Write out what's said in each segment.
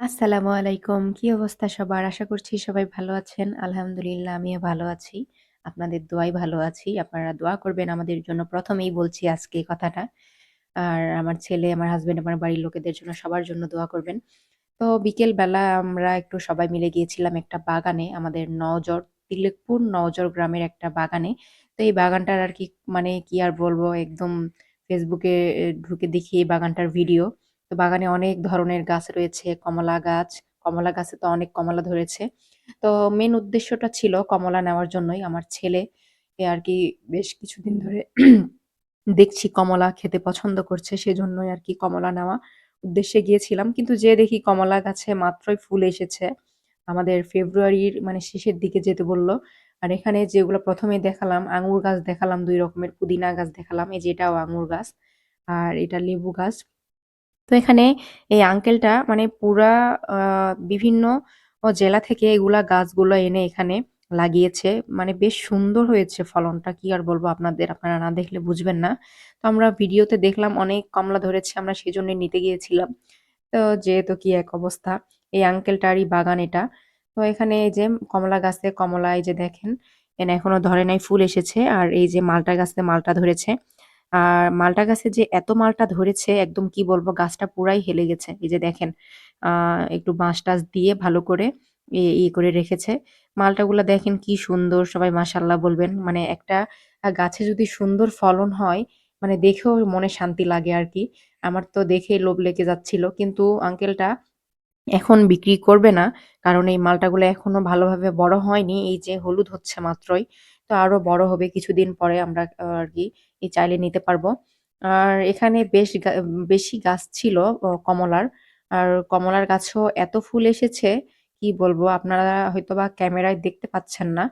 আসসালামু আলাইকুম। কি অবস্থা সবার? আশা করছি সবাই ভালো আছেন। আলহামদুলিল্লাহ আমিও ভালো আছি। আপনাদের দোয়াই ভালো আছি। আপনারা দোয়া করবেন আমাদের জন্য। প্রথমেই বলছি আজকে এই কথাটা। আর আমার ছেলে, আমার হাসব্যান্ড, আমার বাড়ির লোকেদের জন্য সবার জন্য দোয়া করবেন। তো বিকেল বেলা আমরা একটু সবাই মিলে গিয়েছিলাম একটা বাগানে। আমাদের নজর তিলেকপুর নওজর গ্রামের একটা বাগানে। তো এই বাগানটার আর কি মানে কি আর বলব একদম ফেসবুকে ঢুকে দেখি এই বাগানটার ভিডিও। তো বাগানে অনেক ধরনের গাছ রয়েছে, কমলা গাছ। কমলা গাছে তো অনেক কমলা ধরেছে। তো মেন উদ্দেশ্যটা ছিল কমলা নেওয়ার জন্যই। আমার ছেলে আর কি বেশ কিছুদিন ধরে দেখছি কমলা খেতে পছন্দ করছে। সেজন্যই আর কি কমলা নেওয়া উদ্দেশ্যে গিয়েছিলাম। কিন্তু যেয়ে দেখি কমলা গাছে মাত্রই ফুল এসেছে। আমাদের ফেব্রুয়ারির মানে শেষের দিকে যেতে বলল। আর এখানে যেগুলো প্রথমে দেখালাম, আঙুর গাছ দেখালাম দুই রকমের, পুদিনা গাছ দেখালাম। এই যে এটাও আঙুর গাছ। আর এটা লেবু গাছ। তো এখানে এই আঙ্কেলটা মানে পুরা বিভিন্ন জেলা থেকে এগুলা গাছগুলো এনে এখানে লাগিয়েছে। মানে বেশ সুন্দর হয়েছে ফলনটা। কি আর বলব আপনাদের, আপনারা না দেখলে বুঝবেন না। তো আমরা ভিডিওতে দেখলাম অনেক কমলা ধরেছে। আমরা সেজন্যই নিতে গিয়েছিলাম। তো যেহেতু কি এক অবস্থা, এই আঙ্কেলটারই বাগান এটা। তো এখানে এই যে কমলা গাছে কমলা এই যে দেখেন, এখনও ধরে নাই, ফুল এসেছে। আর এই যে মালটা গাছে মালটা ধরেছে। আর মালটা গাছে যে এত মালটা ধরেছে, একদম কি বলব, গাছটা পুরাই হেলে গেছে। এই যে দেখেন, আ, একটু বাঁশ-টাশ দিয়ে ভালো করে ই ই করে রেখেছে। মালটাগুলা দেখেন কি সুন্দর, সবাই মাশাআল্লাহ বলবেন। মানে একটা গাছে যদি সুন্দর ফলন হয় মানে দেখেও মনে শান্তি লাগে আর কি আমার তো দেখে লোভ লেগে যাচ্ছিল। কিন্তু আঙ্কেলটা এখন বিক্রি করবে না। কারণ এই মালটাগুলো এখনও ভালোভাবে বড় হয়নি। এই যে হলুদ হচ্ছে মাত্রই। তো আরও বড় হবে কিছুদিন পরে আমরা আর কি চাইলে নিতে পারব। আর এখানে বেশ বেশি গাছ ছিল কমলার। আর কমলার গাছও এত ফুল এসেছে, কি বলব, আপনারা হয়তো বা ক্যামেরায় দেখতে পাচ্ছেন না।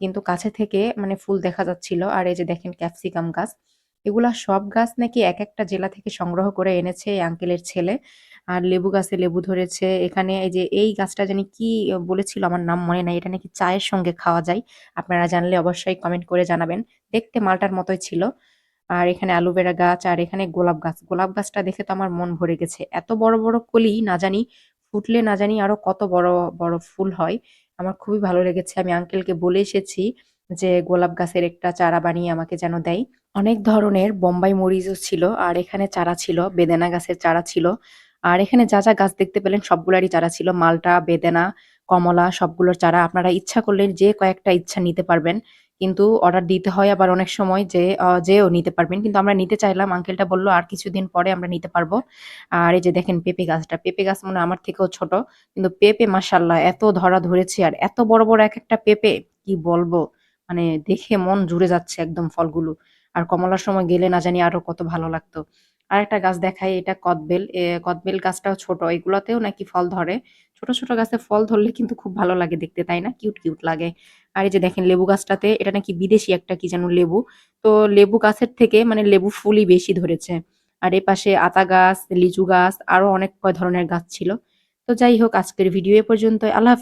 কিন্তু কাছে থেকে মানে ফুল দেখা যাচ্ছিল। আর এই যে দেখেন ক্যাপসিকাম গাছ। এগুলা সব গাছ নাকি এক একটা জেলা থেকে সংগ্রহ করে এনেছে এই আঙ্কেলের ছেলে। আর লেবু গাছে লেবু ধরেছে। এখানে এই যে এই গাছটা জানি কি বলেছিল আমার নাম মনে নাই। এটা নাকি চায়ের সঙ্গে খাওয়া যায়। আপনারা জানলে অবশ্যই কমেন্ট করে জানাবেন। দেখতে মালটার মতোই ছিল। আর এখানে অ্যালোভেরা গাছ আর এখানে গোলাপ গাছ। গোলাপ গাছটা দেখে তো আমার মন ভরে গেছে। এত বড়, বড় কলি না জানি ফুটলে না জানি আরও কত বড়, বড় ফুল হয়। আমার খুবই ভালো লেগেছে। আমি আঙ্কেলকে বলে এসেছি যে গোলাপ গাছের একটা চারা বানিয়ে আমাকে যেন দেয়। অনেক ধরনের বোম্বাই মরিচও ছিল। আর এখানে চারা ছিল, বেদেনা গাছের চারা ছিল। আর এখানে যা, যা গাছ দেখতে পেলেন সবগুলারই চারা ছিল। মালটা, বেদেনা, কমলা সবগুলোর চারা। আপনারা ইচ্ছা করলে যে কয়েকটা ইচ্ছা নিতে পারবেন। কিন্তু অর্ডার দিতে হয় আবার অনেক সময় যে আ যেয়েও নিতে পারবেন। কিন্তু আমরা নিতে চাইলাম। আঙ্কেলটা বলল "আর কিছুদিন পরে আমরা নিতে পারব।" আর এই যে দেখেন পেঁপে গাছটা। পেঁপে গাছ মনে আমার থেকেও ছোট। কিন্তু পেঁপে মাশাআল্লাহ এত ধরা ধরেছে আর এত বড়, বড় এক একটা পেঁপে কি বলব? মানে দেখে মন জুড়ে যাচ্ছে একদম ফলগুলো। আর কমলার সময় গেলে না জানি আরও কত ভালো লাগতো। আর একটা গাছ দেখাই এটা কদবেল। কদবেল গাছটাও ছোট। এগুলাতেও নাকি ফল ধরে। ছোট, ছোট গাছে ফল ধরলে কিন্তু খুব ভালো লাগে দেখতে, তাই না? কিউট, কিউট লাগে। আর এই যে দেখেন লেবু গাছটাতে এটা নাকি বিদেশি একটা কি যেন লেবু। তো লেবু গাছের থেকে মানে লেবু ফুলই বেশি ধরেছে। আর এপাশে আতা গাছ, লিচু গাছ আরও অনেক কয় ধরনের গাছ ছিল। তো যাই হোক আজকের ভিডিও এ পর্যন্ত আল্লাহ